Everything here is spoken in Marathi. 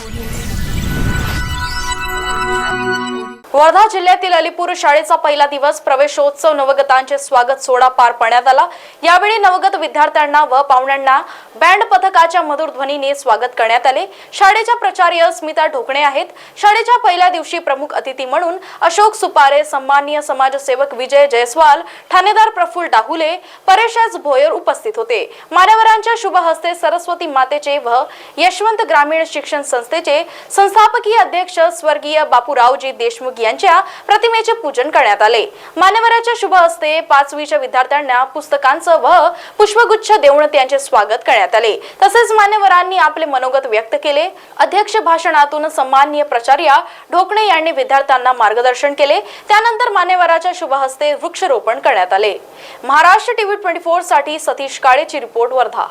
Audio. वर्धा जिल्ह्यातील अलीपूर शाळेचा पहिला दिवस प्रवेशोत्सव नवगतांचे स्वागत सोहळा पार पाडण्यात आला. यावेळी नवगत विद्यार्थ्यांना व पाहुण्यांना बँड पथकाच्या मधुर ध्वनीने स्वागत करण्यात आले. शाळेच्या प्राचार्य स्मिता ढोकणे आहेत. शाळेच्या पहिल्या दिवशी प्रमुख अतिथी म्हणून अशोक सुपारे सन्माननीय समाजसेवक विजय जयस्वाल ठाणेदार प्रफुल्ल डाहुले परेश भोयर उपस्थित होते. मान्यवरांच्या शुभ हस्ते सरस्वती मातेचे व यशवंत ग्रामीण शिक्षण संस्थेचे संस्थापकीय अध्यक्ष स्वर्गीय बापूरावजी देशमुख यांच्या प्रतिमेचे पूजन करण्यात आले. मान्यवराच्या शुभ हस्ते पाचवीच्या विद्यार्थ्यांना पुस्तकांचं व पुष्पगुच्छ देऊन त्यांचे स्वागत करण्यात आले. तसेच मान्यवरांनी आपले मनोगत व्यक्त केले. अध्यक्ष भाषणातून सन्माननीय प्राचार्य ढोकणे यांनी विद्यार्थ्यांना मार्गदर्शन केले. त्यानंतर मान्यवराच्या शुभ हस्ते वृक्षरोपण करण्यात आले. महाराष्ट्र टीव्ही ट्वेंटी फोरसाठी सतीश काळेची रिपोर्ट वर्धा.